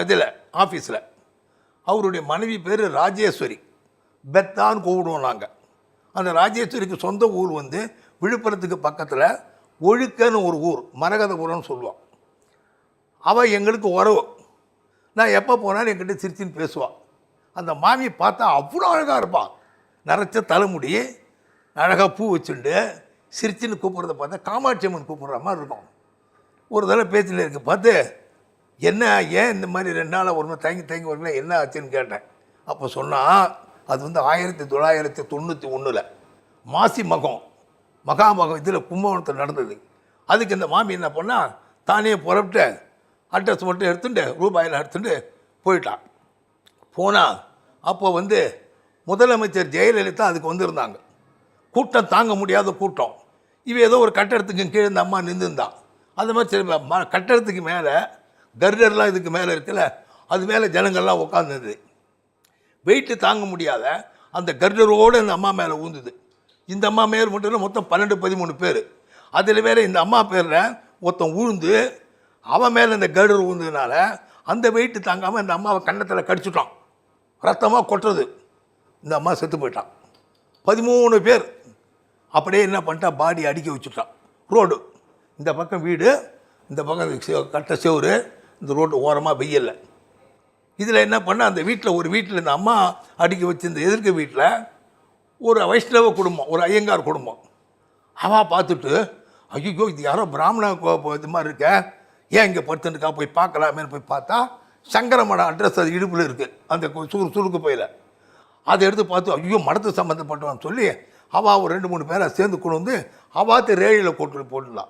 அதில் ஆஃபீஸில் அவருடைய மனைவி பேர் ராஜேஸ்வரி. பெத்தான்னு கூப்பிடுவோம் நாங்கள் அந்த ராஜேஸ்வரிக்கு சொந்த ஊர் வந்து விழுப்புரத்துக்கு பக்கத்தில் ஒழுக்கன்னு ஒரு ஊர் மரகதபுரம்னு சொல்லுவாள் அவள் எங்களுக்கு உறவு. நான் எப்போ போனாலும் என்கிட்ட சிரிச்சின்னு பேசுவாள் அந்த மாமியை பார்த்தா அவ்வளோ அழகாக இருப்பாள் நரைச்ச தலைமுடி அழகாக பூ வச்சுண்டு சிரிச்சின்னு கூப்பிட்றத பார்த்தா காமாட்சி அம்மன் கூப்பிட்ற மாதிரி இருக்கும். ஒரு தடவை பேச்சில் இருக்கு பார்த்து என்ன ஏன் இந்த மாதிரி ரெண்டு நாளாக ஒரு நாள் தயங்கி தயங்கி வரல? என்ன ஆச்சுன்னு கேட்டேன். அப்போ சொன்னால் அது வந்து ஆயிரத்தி தொள்ளாயிரத்தி தொண்ணூற்றி ஒன்றில் மாசி மகம் மகாமகம் இதில் கும்பகோணத்தில் நடந்தது. அதுக்கு இந்த மாமி என்ன பண்ணால் தானே புறப்பட்டு அட்ரஸ் மட்டும் எடுத்துட்டு ரூபாயில் எடுத்துட்டு போயிட்டான் போனால் அப்போ வந்து முதலமைச்சர் ஜெயலலிதா அதுக்கு வந்திருந்தாங்க. கூட்டம் தாங்க முடியாத கூட்டம். இவ ஏதோ ஒரு கட்டடத்துக்கு கீழே இந்த அம்மா நின்றுந்தான் அந்த மாதிரி சரி ம- கட்டடத்துக்கு மேலே கர்டர்லாம் இதுக்கு மேலே இருக்குல்ல? அது மேலே ஜனங்கள்லாம் உட்காந்துது வெயிட்டு தாங்க முடியாத அந்த கர்டரோடு இந்த அம்மா மேலே ஊந்துது. இந்த அம்மா மேல் மட்டும் இல்லை மொத்தம் பன்னெண்டு பதிமூணு பேர். அதில் வேறு இந்த அம்மா பேரில் ஒருத்தன் உழுந்து அவன் மேலே இந்த கர்டர் ஊந்ததுனால அந்த வெயிட்டு தாங்காமல் இந்த அம்மாவை கன்னத்தில் கடிச்சிட்டான். ரத்தமாக கொட்டுறது. இந்த அம்மா செத்து போயிட்டான். பதிமூணு பேர் அப்படியே என்ன பண்ணிட்டா பாடி அடிக்க வச்சுட்டான். ரோடு. இந்த பக்கம் வீடு இந்த பக்கம் செ- கட்ட செவரு இந்த ரோட்டு ஓரமாக வெயில்ல இதில் என்ன பண்ண அந்த வீட்டில் ஒரு வீட்டில் இந்த அம்மா அடிக்க வச்சிருந்த எதிர்க்க வீட்டில் ஒரு வைஷ்ணவ குடும்பம் ஒரு ஐயங்கார் குடும்பம். அவா பார்த்துட்டு ஐயோ இது யாரோ பிராமண கோ- இது மாதிரி இருக்க. ஏன் இங்கே படுத்துட்டுக்கா போய் பார்க்கலாமேன்னு போய் பார்த்தா சங்கரமட அட்ரஸ் அது இடுப்பில் இருக்குது அந்த சுரு சுருக்கு பையில். அதை எடுத்து பார்த்து ஐயோ மடத்து சம்மந்தப்பட்டவன் சொல்லி அவா ஒரு ரெண்டு மூணு பேரை சேர்ந்து கொண்டு வந்து அவாத்து ரேழியில் கொட்டு போட்டுடலாம்.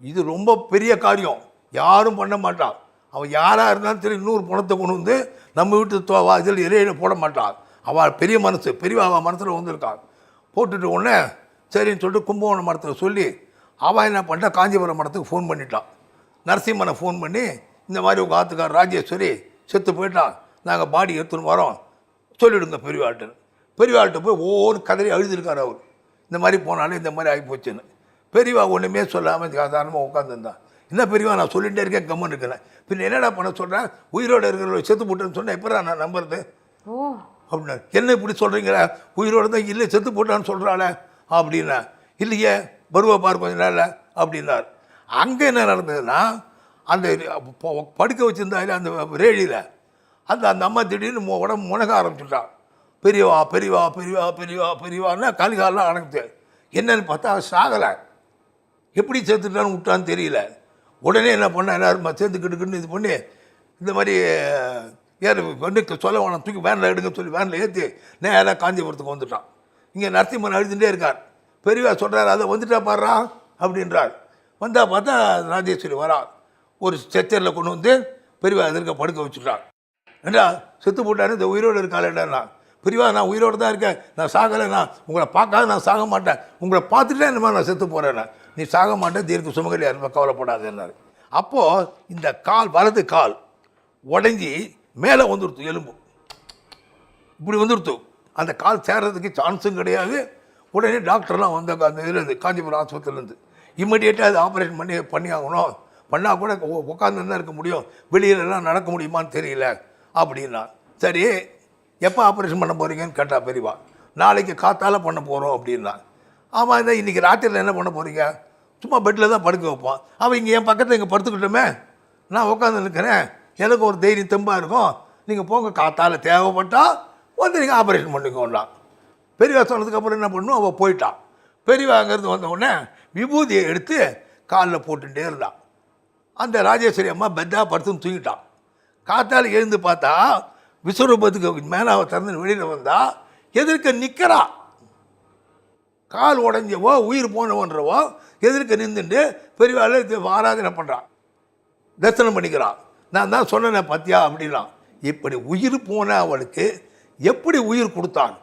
இது ரொம்ப பெரிய காரியம். யாரும் பண்ண மாட்டான் அவள் யாராக இருந்தாலும் சரி இன்னொரு பணத்தை கொண்டு வந்து நம்ம வீட்டு தோவா இதில் இறையில போட மாட்டான். அவள் பெரிய மனசு பெரிய அவள் மனசில் வந்திருக்காள். போட்டுட்டு உடனே சரின்னு சொல்லிட்டு கும்பகோணம் மரத்தில் சொல்லி அவள் என்ன பண்ணிட்டா காஞ்சிபுரம் மரத்துக்கு ஃபோன் பண்ணிட்டான் நரசிம்மனை ஃபோன் பண்ணி இந்த மாதிரி உங்கள் ஆத்துக்கார் ராஜேஸ்வரி செத்து போயிட்டான். நாங்கள் பாடி எடுத்துன்னு வரோம். சொல்லிவிடுங்க பெரியவாள்கிட்ட. பெரியவாள்கிட்ட போய் ஒவ்வொரு கதறி எழுதியிருக்கார் அவர். இந்த மாதிரி போனாலும் இந்த மாதிரி ஆகி போச்சுன்னு. பெரியவா ஒன்றுமே சொல்லாமல் சாதாரணமாக உட்காந்துருந்தான் என்ன பெரியவா நான் சொல்லிகிட்டே இருக்கேன் கம்மன் இருக்கிறேன் பின்ன என்னடா பண்ண சொல்கிறேன் உயிரோடு இருக்கிற செத்து போட்டேன்னு சொன்னேன் எப்போ நான் நம்புறது? அப்படின்னா என்ன இப்படி சொல்கிறீங்களா உயிரோடு தான் இல்லை செத்து போட்டான்னு சொல்கிறாளே அப்படின்னா. இல்லையே பருவ பார் கொஞ்ச நாளில் அப்படின்னார். அங்கே என்ன நடந்ததுன்னா அந்த படுக்க வச்சுருந்தாரு அந்த ரேடியில் அந்த அந்த அம்மா திடீர்னு உடம்பு முனக ஆரம்பிச்சுட்டான் பெரியவா பெரியவா பெரியவா பெரியவா பெரியவான்னா கலிகாலாம் அடங்குது. என்னன்னு பார்த்தா சாகலை. எப்படி சேர்த்துட்டான்னு விட்டான்னு தெரியல. உடனே என்ன பண்ண எல்லாரும் சேர்ந்துக்கிட்டுக்குன்னு இது பண்ணி இந்த மாதிரி ஏறு வந்து சொல்ல வேணாம் தூக்கி வேனில் எடுங்க சொல்லி வேனில் ஏற்றி நேராக காஞ்சிபுரத்துக்கு வந்துட்டான். இங்கே நரசிம்மன் அழுதுகிட்டே இருக்கார். பெரியவா சொல்கிறார் அதை வந்துட்டா பாடுறா அப்படின்றார். வந்தால் பார்த்தா ராஜேஸ்வரி வரா ஒரு ஸ்ட்ரெச்சரில் கொண்டு வந்து பெரியவா எதிர்க்க படுக்க வச்சுட்டான் ஏண்டா செத்து போட்டாரு இந்த உயிரோடு இருக்காளேடா பெரியவா நான் உயிரோடு தான் இருக்கேன். நான் சாகலை நான் உங்களை பார்க்காத நான் சாக மாட்டேன். உங்களை பார்த்துட்டே இந்த மாதிரி நான் செத்து போகிறேன் நீ சாக மாட்டே தீர்க்க சுமங்கலியா இருப்ப கவலைப்படாதுன்னாரு அப்போது இந்த கால் வலது கால் உடஞ்சி மேலே வந்துடுத்து எலும்பு. இப்படி வந்துடுத்து அந்த கால் சேர்றதுக்கு சான்ஸும் கிடையாது. உடனே டாக்டர்லாம் வந்த அந்த இதுலேருந்து காஞ்சிபுரம் ஆஸ்பத்திரிலேருந்து இம்மிடியேட்டாக அது ஆப்ரேஷன் பண்ணி பண்ணி ஆகணும் பண்ணால் கூட உட்காந்து தான் இருக்க முடியும்? வெளியிலலாம் நடக்க முடியுமான்னு தெரியல அப்படின்னா சரி எப்போ ஆப்ரேஷன் பண்ண போகிறீங்கன்னு கேட்டால் பெரியவா நாளைக்கு காத்தால் பண்ண போகிறோம் அப்படின்னா ஆமாம் இந்த இன்றைக்கி ராத்திரியில் என்ன பண்ண போகிறீங்க சும்மா பெட்டில் தான் படுக்க வைப்போம் அவன் இங்கே என் பக்கத்தில் இங்கே படுத்துக்கிட்டோமே. நான் உட்காந்து நிற்கிறேன். எனக்கு ஒரு தைரியம் தெம்பாக இருக்கும். நீங்கள் போங்க காத்தால் தேவைப்பட்டால் வந்து நீங்கள் ஆப்ரேஷன் பண்ணிக்கோண்டா பெரியவா சொன்னதுக்கப்புறம் என்ன பண்ணும்? அவள் போயிட்டான். பெரியவா அங்கேருந்து வந்த உடனே விபூதியை எடுத்து காலில் போட்டுட்டே இருந்தான். அந்த ராஜேஸ்வரி அம்மா பெத்தாக படுத்துன்னு தூங்கிட்டான். காத்தால் எழுந்து பார்த்தா விஸ்வரூபத்துக்கு மேலே அவள் திறந்து வெளியில் வந்தால் எதிர்க்க நிற்கிறான் கால் உடஞ்சவோ உயிர் போனவன்றவோ எதிர்க்க நின்றுட்டு பெரியவாள் இது ஆராதனை பண்ணுறான் தரிசனம் பண்ணிக்கிறான் நான் தான் சொன்னேன் பத்தியா அப்படிலாம். இப்படி உயிர் போன அவளுக்கு எப்படி உயிர் கொடுத்தான்?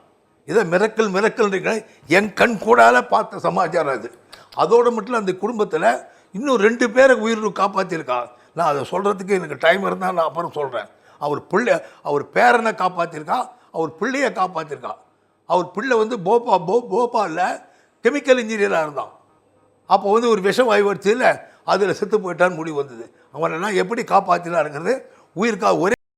இதை மிரக்கல் மிரக்கல்ன்றீங்க என் கண் கூடால பார்த்த சமாச்சாரம் அது. அதோடு மட்டும் அந்த குடும்பத்தில் இன்னும் ரெண்டு பேரை உயிர் காப்பாற்றியிருக்கான் நான் அதை சொல்கிறதுக்கு எனக்கு டைம் இருந்தால் நான் அப்புறம் சொல்கிறேன் அவர் பிள்ளை அவர் பேரனை காப்பாற்றிருக்கா அவர் பிள்ளையை காப்பாற்றிருக்கான் அவர் பிள்ளை வந்து போபா போ போபாலில் கெமிக்கல் இன்ஜினியராக இருந்தான். அப்போ வந்து ஒரு விஷம் வாய்வு அதில் செத்து போயிட்டான்னு முடிவு வந்தது. அவனெல்லாம் எப்படி காப்பாற்றினாருங்கிறது உயிர்க்கா ஒரே